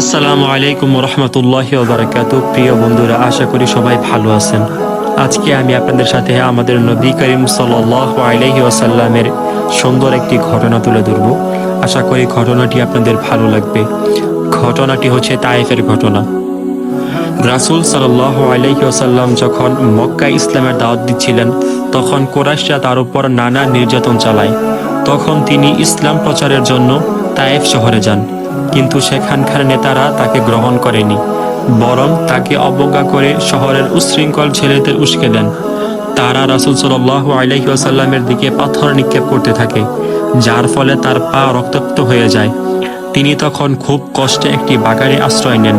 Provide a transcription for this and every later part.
আসসালামু আলাইকুম রহমতুল্লাহ বারাকাত প্রিয় বন্ধুরা, আশা করি সবাই ভালো আছেন। আজকে আমি আপনাদের সাথে আমাদের নবী করিম সাল আলাইহি ওয়াসাল্লামের সুন্দর একটি ঘটনা তুলে ধরব। আশা করি ঘটনাটি আপনাদের ভালো লাগবে। ঘটনাটি হচ্ছে তায়েফের ঘটনা। রাসুল সাল্লাহ আলাইহি ওয়াসাল্লাম যখন মক্কা ইসলামের দাওয়াত দিচ্ছিলেন, তখন কোরাইশরা তার উপর নানা নির্যাতন চালায়। তখন তিনি ইসলাম প্রচারের জন্য তায়েফ শহরে যান। কিন্তু সেখানকার নেতারা তাকে গ্রহণ করেনি, বরং তাকে অবজ্ঞা করে শহরের উশৃঙ্খল ছেলেদের উস্কে দেন। তারা রাসুল সাল্লাহ আলাইহি ওয়াসাল্লামের দিকে পাথর নিক্ষেপ করতে থাকে, যার ফলে তার পা রক্তাক্ত হয়ে যায়। তিনি তখন খুব কষ্টে একটি বাগানে আশ্রয় নেন।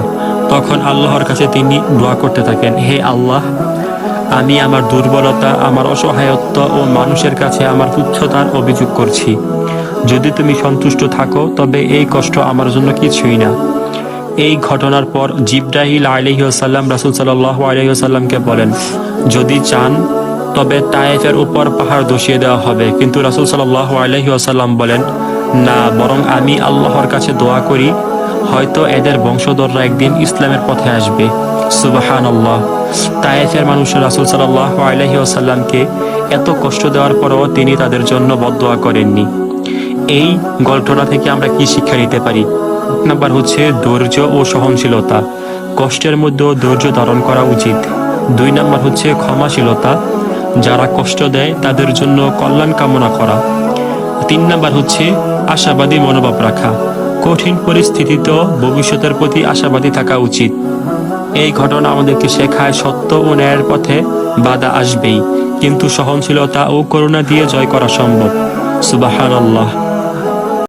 তখন আল্লাহর কাছে তিনি দোয়া করতে থাকেন, হে আল্লাহ, আমি আমার দুর্বলতা, আমার অসহায়ত্ব ও মানুষের কাছে আমার তুচ্ছতার অভিযোগ করছি। যদি তুমি সন্তুষ্ট থাকো, তবে এই কষ্ট আমার জন্য কিছুই না। এই ঘটনার পর জিব্রাহিল আলহিউসাল্লাম রাসুল সাল্লাহ আলহিউসাল্লামকে বলেন, যদি চান, তবে তায়েফের উপর পাহাড় দোষিয়ে দেওয়া হবে। কিন্তু রাসুল সাল্লাহ আলহিউসাল্লাম বলেন, না, বরং আমি আল্লাহর কাছে দোয়া করি, হয়তো এদের বংশধররা একদিন ইসলামের পথে আসবে। সুবাহান আল্লাহ তায়েফের মানুষ রাসুল সাল্লাহ আলহিউসাল্লামকে এত কষ্ট দেওয়ার পরও তিনি তাদের জন্য বদোয়া করেননি। এই ঘটনা থেকে আমরা কি শিক্ষা নিতে পারি? নাম্বার হচ্ছে ধৈর্য ও সহনশীলতা। কষ্টের মধ্যেও ধৈর্য ধারণ করা উচিত। দুই নাম্বার হচ্ছে ক্ষমাশীলতা। যারা কষ্ট দেয়, তাদের জন্য কল্যাণ কামনা করা। তিন নাম্বার হচ্ছে আশাবাদী মনোভাব রাখা। কঠিন পরিস্থিতিতেও ভবিষ্যতের প্রতি আশাবাদী থাকা উচিত। এই ঘটনা আমাদেরকে শেখায় সত্য ও ন্যায়ের পথে বাধা আসবেই। কিন্তু সহনশীলতা ও করুণা দিয়ে জয় করা সম্ভব। সুবাহান আল্লাহ